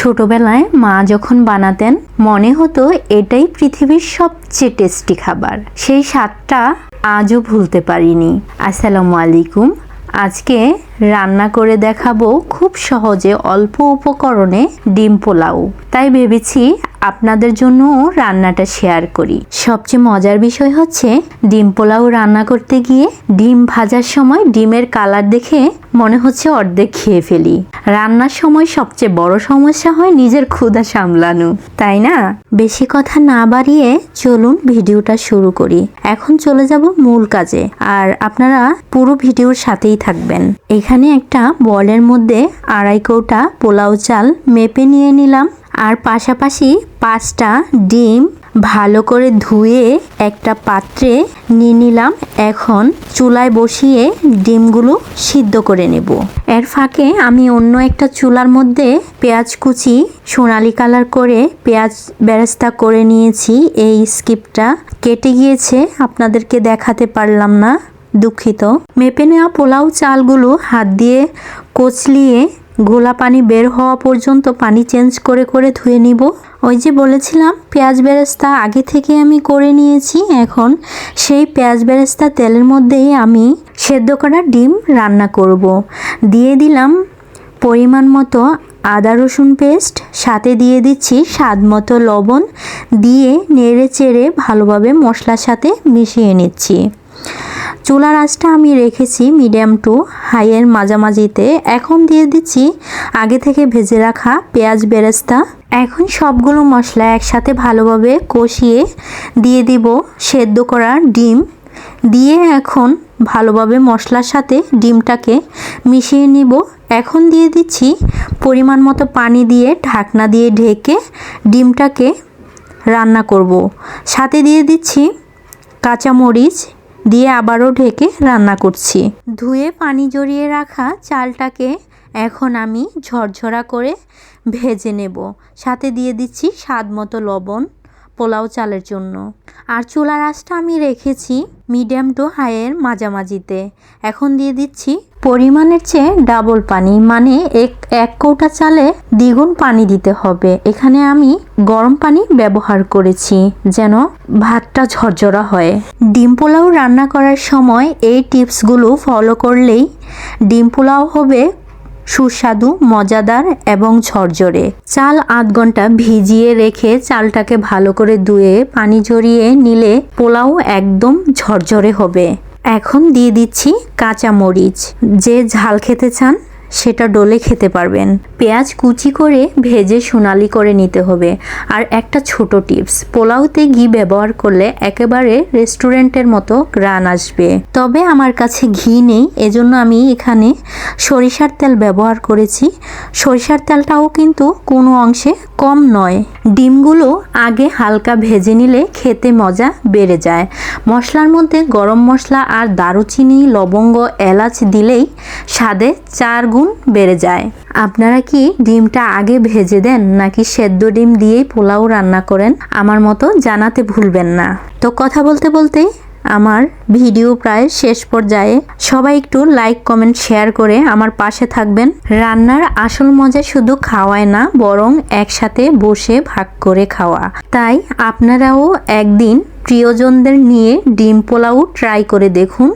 ছোটবেলায় মা যখন বানাতেন, মনে হতো এটাই পৃথিবীর সবচেয়ে টেস্টি খাবার। সেই স্বাদটা আজও ভুলতে পারিনি। আসসালামু আলাইকুম। আজকে রান্না করে দেখাবো খুব সহজে অল্প উপকরণে ডিম পোলাও। তাই ভেবেছি আপনাদের জন্য রান্নাটা শেয়ার করি। সবচেয়ে মজার বিষয় হচ্ছে, ডিম পোলাও রান্না করতে গিয়ে ডিম ভাজার সময় ডিমের কালার দেখে মনে হচ্ছে অর্ধেক খেয়ে ফেলি। রান্নার সময় সবচেয়ে বড় সমস্যা হয় নিজের ক্ষুধা সামলানো, তাই না? বেশি কথা না বাড়িয়ে চলুন ভিডিওটা শুরু করি। এখন চলে যাব মূল কাজে, আর আপনারা পুরো ভিডিওর সাথেই থাকবেন। এখানে একটা বলের মধ্যে আড়াই কৌটা পোলাও চাল মেপে নিয়ে নিলাম। আর পাশাপাশি পাঁচটা ডিম ভালো করে ধুয়ে একটা পাত্রে নিয়ে নিলাম। এখন চুলায় বসিয়ে ডিমগুলো সিদ্ধ করে নেব। এর ফাঁকে আমি অন্য একটা চুলার মধ্যে পেঁয়াজ কুচি, সোনালি কালার করে পেঁয়াজ বেরেস্তা করে নিয়েছি। এই স্কিপটা কেটে গিয়েছে, আপনাদেরকে দেখাতে পারলাম না। দুঃখিত। মেপে নেওয়া পোলাও চালগুলো হাত দিয়ে কচলিয়ে ঘোলা পানি বের হওয়া পর্যন্ত পানি চেঞ্জ করে করে ধুয়ে নিব। ওই যে বলেছিলাম, পেঁয়াজ বেরেস্তা আগে থেকে আমি করে নিয়েছি, এখন সেই পেঁয়াজ বেরেস্তা তেলের মধ্যেই আমি সেদ্ধ করা ডিম রান্না করব। দিয়ে দিলাম পরিমাণ মতো আদা রসুন পেস্ট, সাথে দিয়ে দিচ্ছি স্বাদ মতো লবণ, দিয়ে নেড়ে চেড়ে ভালোভাবে মশলার সাথে মিশিয়ে নিচ্ছি। চুলার আঁচটা আমি রেখেছি মিডিয়াম টু হাইয়ের মাঝামাঝিতে। এখন দিয়ে দিচ্ছি আগে থেকে ভেজে রাখা পেঁয়াজ বেরেস্তা। এখন সবগুলো মশলা একসাথে ভালোভাবে কষিয়ে দিয়ে দিব সেদ্ধ করা ডিম। দিয়ে এখন ভালোভাবে মশলার সাথে ডিমটাকে মিশিয়ে নিব। এখন দিয়ে দিচ্ছি পরিমাণ মতো পানি দিয়ে ঢাকনা দিয়ে ঢেকে ডিমটাকে রান্না করব। সাথে দিয়ে দিচ্ছি কাঁচামরিচ দিয়ে আবারও ঢেকে রান্না করছি। ধুয়ে পানি জড়িয়ে রাখা চালটাকে এখন আমি ঝরঝরা করে ভেজে নেব। সাথে দিয়ে দিচ্ছি স্বাদ মতো লবণ পোলাও চালের জন্য। আর চুলার আঁচটা আমি রেখেছি মিডিয়াম টু হাইয়ের মাঝামাঝিতে। এখন দিয়ে দিচ্ছি পরিমাণের চেয়ে ডাবল পানি মানে এক এক কৌটা চালে দ্বিগুণ পানি দিতে হবে। এখানে আমি গরম পানি ব্যবহার করেছি যেন ভাতটা ঝরঝরা হয়। ডিম পোলাও রান্না করার সময় এই টিপসগুলো ফলো করলেই ডিম পোলাও হবে সুস্বাদু, মজাদার এবং ঝরঝরে। চাল আধ ঘণ্টা ভিজিয়ে রেখে চালটাকে ভালো করে ধুয়ে পানি ঝরিয়ে নিলে পোলাও একদম ঝরঝরে হবে। এখন দিয়ে দিচ্ছি কাঁচা মরিচ যে ঝাল খেতে চান সেটা ডলে খেতে পারবেন। পেঁয়াজ কুচি করে ভেজে সোনালি করে নিতে হবে। আর একটা ছোট টিপস, পোলাওতে ঘি ব্যবহার করলে একেবারে রেস্টুরেন্টের মতো গ্রান আসবে। তবে আমার কাছে ঘি নেই, এজন্য আমি এখানে সরিষার তেল ব্যবহার করেছি। সরিষার তেলটাও কিন্তু কোনো অংশে কম নয়। ডিমগুলো আগে হালকা ভেজে নিলে খেতে মজা বেড়ে যায়। মশলার মধ্যে গরম মশলা আর দারুচিনি, লবঙ্গ, এলাচ দিলেই স্বাদে চার গুণ বেড়ে যায়। আপনারা কি ডিমটা আগে ভেজে দেন নাকি সেদ্ধ ডিম দিয়েই পোলাও রান্না করেন? আমার মতো জানাতে ভুলবেন না। তো কথা বলতে বলতে আমার ভিডিও প্রায় শেষ পর্যায়ে সবাই একটু লাইক, কমেন্ট, শেয়ার করে আমার পাশে থাকবেন। রান্নার আসল মজা শুধু খাওয়ায় না, বরং একসাথে বসে ভাগ করে খাওয়া। তাই আপনারাও একদিন প্রিয়জনদের নিয়ে ডিম পোলাও ট্রাই করে দেখুন।